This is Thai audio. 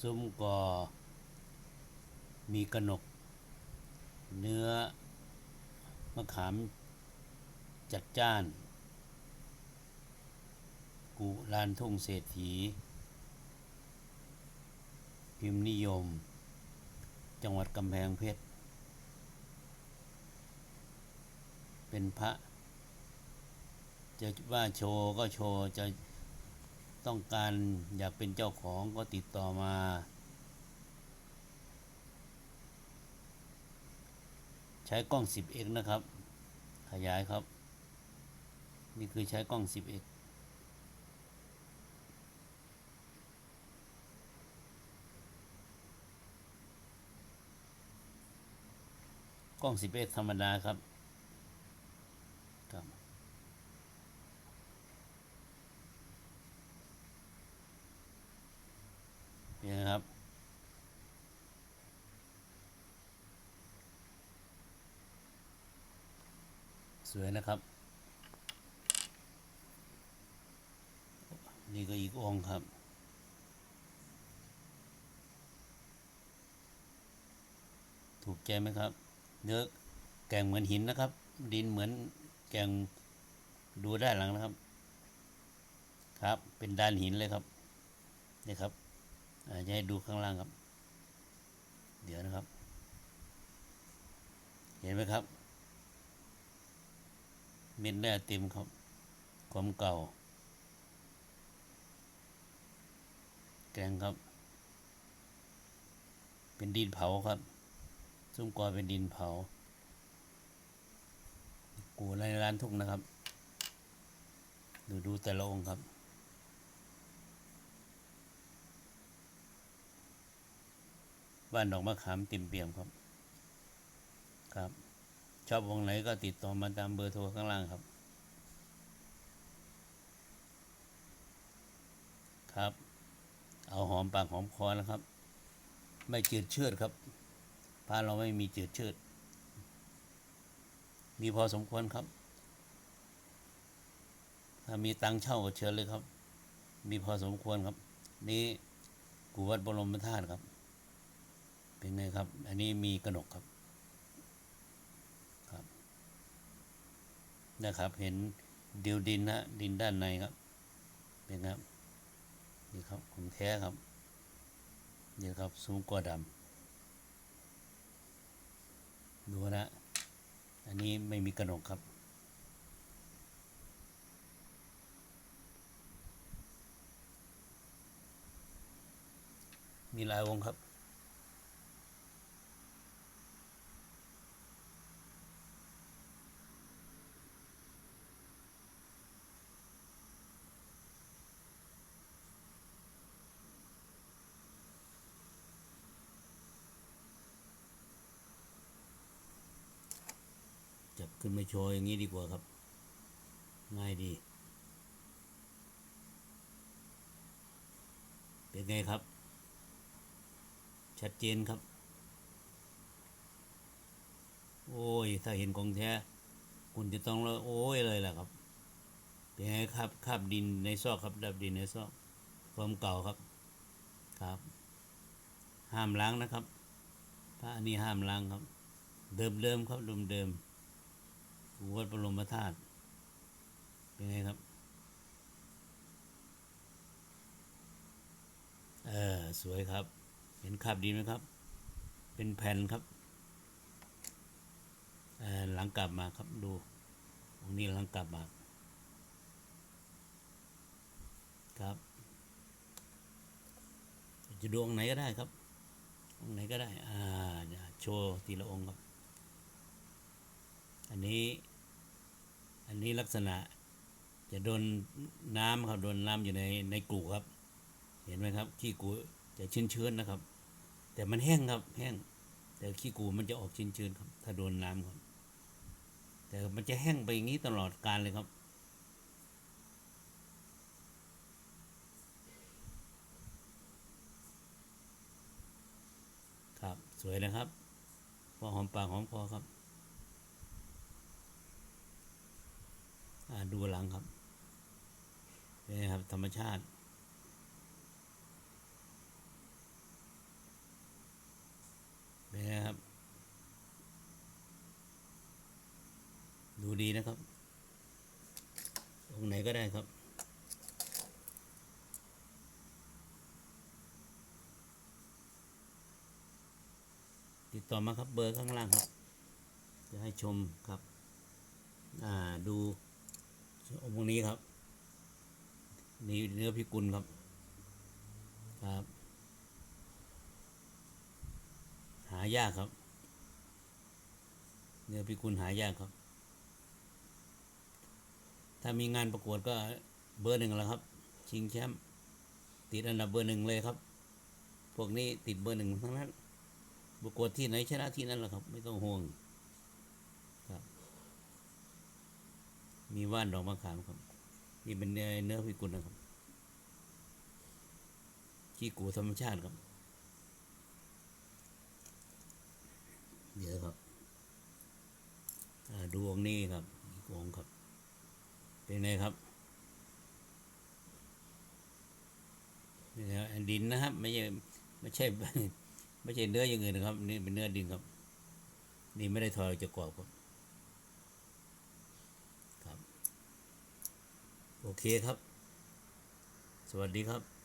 ซุ้มกอ มีกระหนก เนื้อ มะขาม จัดจ้าน กุลานทุ่งเศรษฐี พิมพ์นิยม จังหวัดกำแพงเพชร เป็นพระ จะว่าโชว์ก็โชว์จะ ต้องการอยากเป็นเจ้าของก็ติดต่อมา ใช้กล้อง 10x นะครับ ขยายครับ นี่คือใช้กล้อง 10x กล้อง 10x ธรรมดาครับ ครับ นี่นะครับ สวยนะครับ นี่ก็อีกองค์ครับ ถูกใจไหมครับ เนื้อแกงเหมือนหินนะครับ ดินเหมือนแกงดูด้านหลังนะครับ ครับ เป็นด้านหินเลยครับนี่ครับอาจะให้ดูข้างล่างครับ เดี๋ยวนะครับ เห็นไหมครับ เม็ดแร่เต็มครับความเก่า แกงครับ เป็นดินเผาครับซุ้มกอเป็นดินเผา กูในร้านทุ่งนะครับ ดูดูแต่ละองค์ครับบ้านดอกมะขามติ่มเปี่ยมครับ ครับ ชอบองไหนก็ติดต่อมาตามเบอร์โทรข้างล่างครับ ครับ เอาหอมปากหอมคอนะครับ ไม่จืดชืดครับพาเราไม่มีจืดชืดมีพอสมควรครับ ถ้ามีตังค์เช่าก็เชิญเลยครับ มีพอสมควรครับ นี่กูวัดบรมธาตุครับ เป็นไงครับ อันนี้มีกระหนกครับ นะครับ เห็นดียวดินนะดินด้านในครับ เป็นครับนี่ครับของแท้ครับนี่ครับสูงกว่าดำดูนะ อันนี้ไม่มีกระหนกครับมีลายวงครับ ขึ้นมาโชว์อย่างนี้ดีกว่าครับ ง่ายดี เป็นไงครับ ชัดเจนครับ โอ้ย ถ้าเห็นของแท้ คุณจะต้องเลยโอ้ยเลยแหละครับ เป็นไงครับคาบดินในซอกครับดับดินในซอกความเก่าครับครับ ห้ามล้างนะครับพระอันนี้ห้ามล้างครับ เดิมเดิมครับเดิมเดิม วัดบรมธาตุเป็นไงครับ เออ สวยครับ เห็นคาบดินไหมครับ เป็นแผ่นครับหลังกลับมาครับดูตรงนี้หลังกลับมาครับ จะดูองค์ไหนก็ได้ครับองค์ไหนก็ได้ อ่าโชว์ทีละองค์ครับ อันนี้ อันนี้ลักษณะจะโดนน้ำครับโดนน้ำอยู่ในในกูครับ เห็นไหมครับ ขี้กูจะชื้นๆนนะครับ แต่มันแห้งครับแห้ง แต่ขี้กูมันจะออกชื้นๆครับ ถ้าโดนน้ำครับ แต่มันจะแห้งไปอย่างนี้ตลอดกาลเลยครับครับสวยนะครับพอหอมปากหอมคอครับ ดูหลังครับนี่ครับ ธรรมชาติเนี่ยครับ ดูดีนะครับ ตรงไหนก็ได้ครับติดต่อมาครับเบอร์ข้างล่างครับ จะให้ชมครับ อ่า ดู องค์นี้ครับนี่เนื้อพิกุลครับ ครับ หายากครับ เนื้อพิกุลหายากครับ ถ้ามีงานประกวดก็เบอร์หนึ่งแล้วครับ ชิงแชมป์ติดอันดับเบอร์หนึ่งเลยครับ พวกนี้ติดเบอร์หนึ่งทั้งนั้นประกวดที่ไหนชนะที่นั่นแหละครับ ไม่ต้องห่วง ครับ มีว่านดอกมะขามครับ นี่เป็นเนื้อเนื้อพิกุลนะครับขี้กูธรรมชาติครับ เดี๋ยวครับดูองนี้ครับอีกองครับ เป็นไงครับดินนะครับ ไม่ใช่ไม่ใช่ไม่ใช่เนื้ออย่างอื่นนะครับ นี่เป็นเนื้อดินครับ นี่ไม่ได้ถอดออกจากรอบครับ โอเคครับ สวัสดีครับ